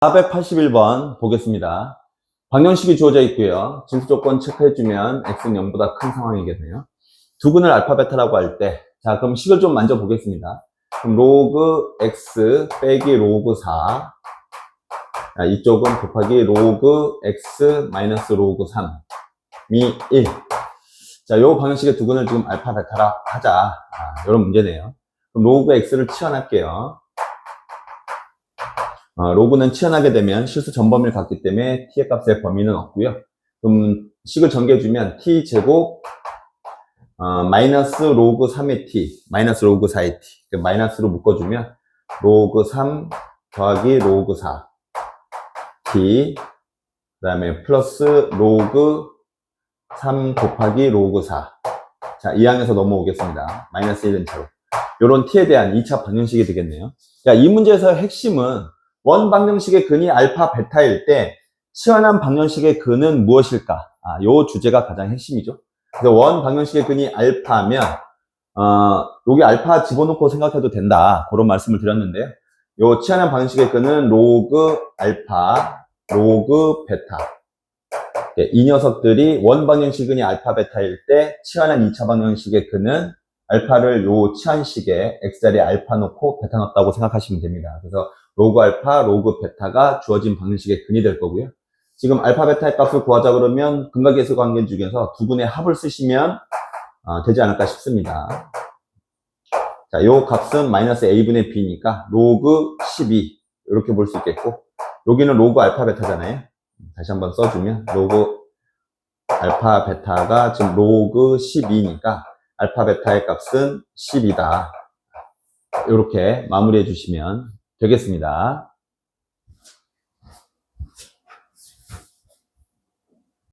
481번 보겠습니다. 방정식이 주어져 있고요. 진수 조건 체크해주면 x는 0보다 큰 상황이겠네요. 두근을 알파 베타라고 할 때, 자 그럼 식을 좀 만져보겠습니다. 그럼 로그 x 빼기 로그 4 자, 이쪽은 곱하기 로그 x 마이너스 로그 3이 1. 자, 요 방정식의 두근을 지금 알파 베타라 하자. 아, 이런 문제네요. 그럼 로그 x를 치환할게요. 어, 로그는 치환하게 되면 실수 전범위를 갖기 때문에 t의 값의 범위는 없고요. 그럼 식을 정개해주면 t 제곱 어, 마이너스 로그 3의 t 마이너스 로그 4의 t 그 마이너스로 묶어주면 로그 3 더하기 로그 4 t 그 다음에 플러스 로그 3 곱하기 로그 4 자, 이 항에서 넘어오겠습니다. 마이너스 1은 제로. 요런 t에 대한 2차 방정식이 되겠네요. 자, 이 문제에서 핵심은 원 방정식의 근이 알파 베타일 때 치환한 방정식의 근은 무엇일까? 아, 요 주제가 가장 핵심이죠. 그래서 원 방정식의 근이 알파면 어, 여기 알파 집어넣고 생각해도 된다. 그런 말씀을 드렸는데요. 요 치환한 방정식의 근은 로그 알파, 로그 베타. 예, 이 녀석들이 원 방정식 근이 알파 베타일 때 치환한 2차 방정식의 근은 알파를 요 치환식에 x자리에 알파 놓고 베타 넣었다고 생각하시면 됩니다. 그래서 로그 알파, 로그 베타가 주어진 방정식의 근이 될 거고요. 지금 알파 베타의 값을 구하자 그러면 근각계수 관계 중에서 두 분의 합을 쓰시면 어, 되지 않을까 싶습니다. 자, 요 값은 마이너스 a분의 b니까 로그 12 이렇게 볼 수 있겠고 여기는 로그 알파 베타잖아요. 다시 한번 써주면 로그 알파 베타가 지금 로그 12니까 알파 베타의 값은 10이다. 이렇게 마무리해 주시면 되겠습니다.